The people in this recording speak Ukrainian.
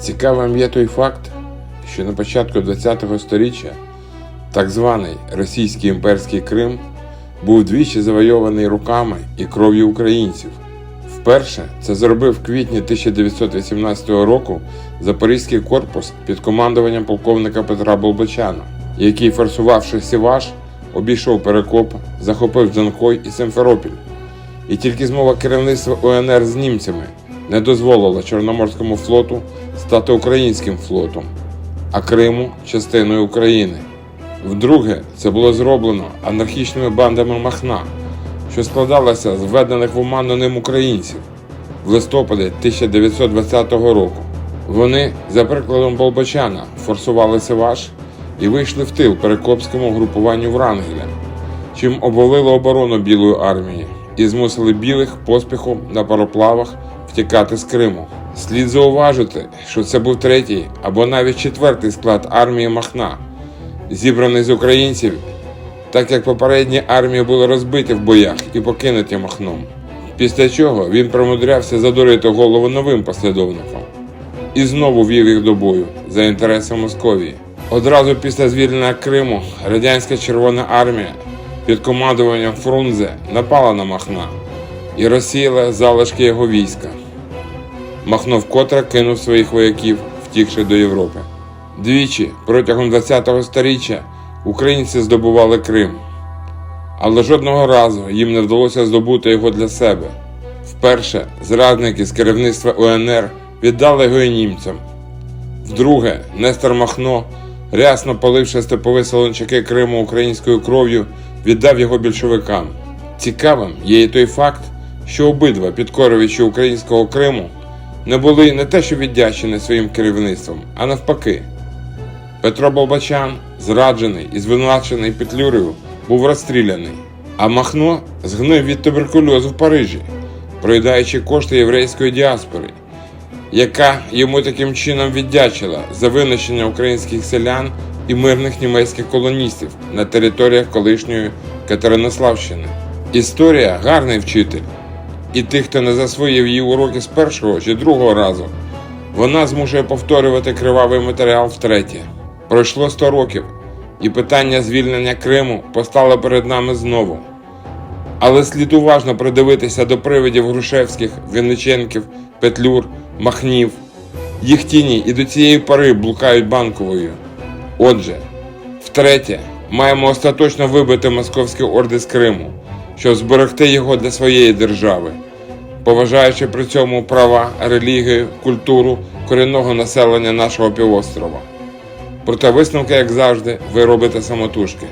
Цікавим є той факт, що на початку ХХ століття так званий російський імперський Крим був двічі завойований руками і кров'ю українців. Вперше це зробив в квітні 1918 року Запорізький корпус під командуванням полковника Петра Болбочана, який, форсувавши Сіваш, обійшов Перекоп, захопив Джанкой і Симферопіль. І тільки змова керівництва УНР з німцями не дозволила Чорноморському флоту стати українським флотом, а Криму частиною України. Вдруге, це було зроблено анархічними бандами Махна, що складалася з введених в оману ним українців в листопаді 1920 року. Вони, за прикладом Болбочана, форсували Севаш і вийшли в тил перекопському групуванню Врангеля, чим обвалило оборону Білої армії і змусили білих поспіхом на пароплавах втікати з Криму. Слід зауважити, що це був третій або навіть четвертий склад армії Махна, зібраний з українців, так як попередні армії були розбиті в боях і покинуті Махном. Після чого він примудрявся задурити голову новим послідовникам і знову вів їх до бою за інтереси Московії. Одразу після звільнення Криму радянська Червона армія під командуванням Фрунзе напала на Махна і розсіяла залишки його війська. Махно вкотре кинув своїх вояків, втікши до Європи. Двічі протягом ХХ століття українці здобували Крим, але жодного разу їм не вдалося здобути його для себе. Вперше зрадники з керівництва УНР віддали його і німцям. Вдруге, Нестор Махно, рясно поливши степові солончаки Криму українською кров'ю, віддав його більшовикам. Цікавим є і той факт, що обидва підкорювачі українського Криму не були не те, що віддячені своїм керівництвом, а навпаки. Петро Болбачан, зраджений і звинувачений Петлюрою, був розстріляний, а Махно згнив від туберкульозу в Парижі, проїдаючи кошти єврейської діаспори, яка йому таким чином віддячила за винищення українських селян і мирних німецьких колоністів на територіях колишньої Катеринославщини. Історія гарний вчитель, і тих, хто не засвоїв її уроки з першого чи другого разу, вона змушує повторювати кривавий матеріал втретє. Пройшло 100 років, і питання звільнення Криму постало перед нами знову. Але слід уважно придивитися до привидів Грушевських, Винниченків, Петлюр, Махнів. Їх тіні і до цієї пори блукають банковою. Отже, втретє, маємо остаточно вибити московські орди з Криму, щоб зберегти його для своєї держави, поважаючи при цьому права, релігію, культуру корінного населення нашого півострова. Проте висновки, як завжди, ви робите самотужки.